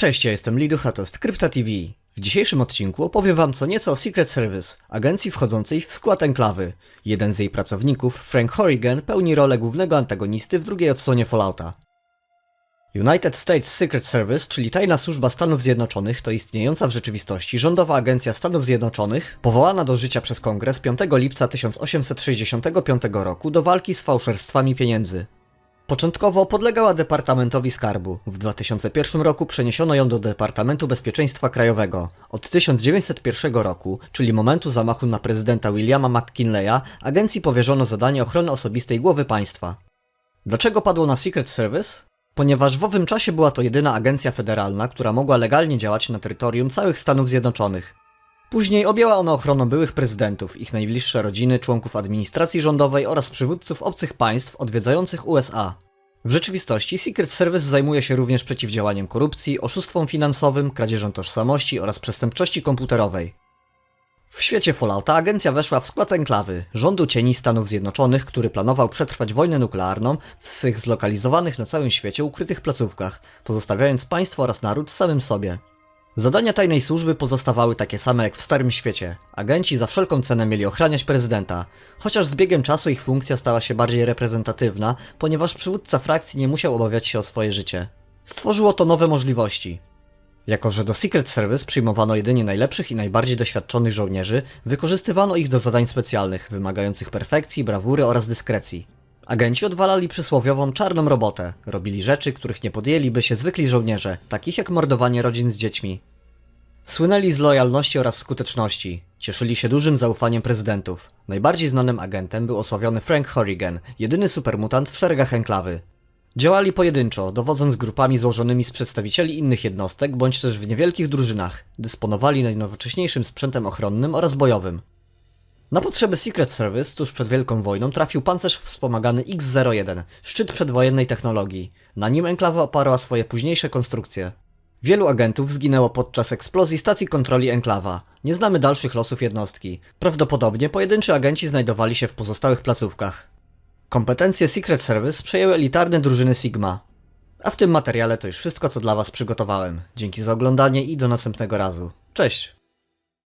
Cześć, ja jestem Liducha, to jest Krypta TV. W dzisiejszym odcinku opowiem wam co nieco o Secret Service, agencji wchodzącej w skład enklawy. Jeden z jej pracowników, Frank Horrigan, pełni rolę głównego antagonisty w drugiej odsłonie Fallouta. United States Secret Service, czyli tajna służba Stanów Zjednoczonych, to istniejąca w rzeczywistości rządowa agencja Stanów Zjednoczonych, powołana do życia przez Kongres 5 lipca 1865 roku do walki z fałszerstwami pieniędzy. Początkowo podlegała Departamentowi Skarbu. W 2001 roku przeniesiono ją do Departamentu Bezpieczeństwa Krajowego. Od 1901 roku, czyli momentu zamachu na prezydenta Williama McKinleya, agencji powierzono zadanie ochrony osobistej głowy państwa. Dlaczego padło na Secret Service? Ponieważ w owym czasie była to jedyna agencja federalna, która mogła legalnie działać na terytorium całych Stanów Zjednoczonych. Później objęła ona ochroną byłych prezydentów, ich najbliższe rodziny, członków administracji rządowej oraz przywódców obcych państw odwiedzających USA. W rzeczywistości Secret Service zajmuje się również przeciwdziałaniem korupcji, oszustwom finansowym, kradzieżom tożsamości oraz przestępczości komputerowej. W świecie Fallouta agencja weszła w skład enklawy, rządu cieni Stanów Zjednoczonych, który planował przetrwać wojnę nuklearną w swych zlokalizowanych na całym świecie ukrytych placówkach, pozostawiając państwo oraz naród samym sobie. Zadania tajnej służby pozostawały takie same jak w Starym Świecie. Agenci za wszelką cenę mieli ochraniać prezydenta, chociaż z biegiem czasu ich funkcja stała się bardziej reprezentatywna, ponieważ przywódca frakcji nie musiał obawiać się o swoje życie. Stworzyło to nowe możliwości. Jako, że do Secret Service przyjmowano jedynie najlepszych i najbardziej doświadczonych żołnierzy, wykorzystywano ich do zadań specjalnych, wymagających perfekcji, brawury oraz dyskrecji. Agenci odwalali przysłowiową czarną robotę, robili rzeczy, których nie podjęliby się zwykli żołnierze, takich jak mordowanie rodzin z dziećmi. Słynęli z lojalności oraz skuteczności, cieszyli się dużym zaufaniem prezydentów. Najbardziej znanym agentem był osławiony Frank Horrigan, jedyny supermutant w szeregach enklawy. Działali pojedynczo, dowodząc grupami złożonymi z przedstawicieli innych jednostek, bądź też w niewielkich drużynach. Dysponowali najnowocześniejszym sprzętem ochronnym oraz bojowym. Na potrzeby Secret Service tuż przed Wielką Wojną trafił pancerz wspomagany X-01, szczyt przedwojennej technologii. Na nim enklawa oparła swoje późniejsze konstrukcje. Wielu agentów zginęło podczas eksplozji stacji kontroli enklawa. Nie znamy dalszych losów jednostki. Prawdopodobnie pojedynczy agenci znajdowali się w pozostałych placówkach. Kompetencje Secret Service przejęły elitarne drużyny Sigma. A w tym materiale to już wszystko, co dla Was przygotowałem. Dzięki za oglądanie i do następnego razu. Cześć!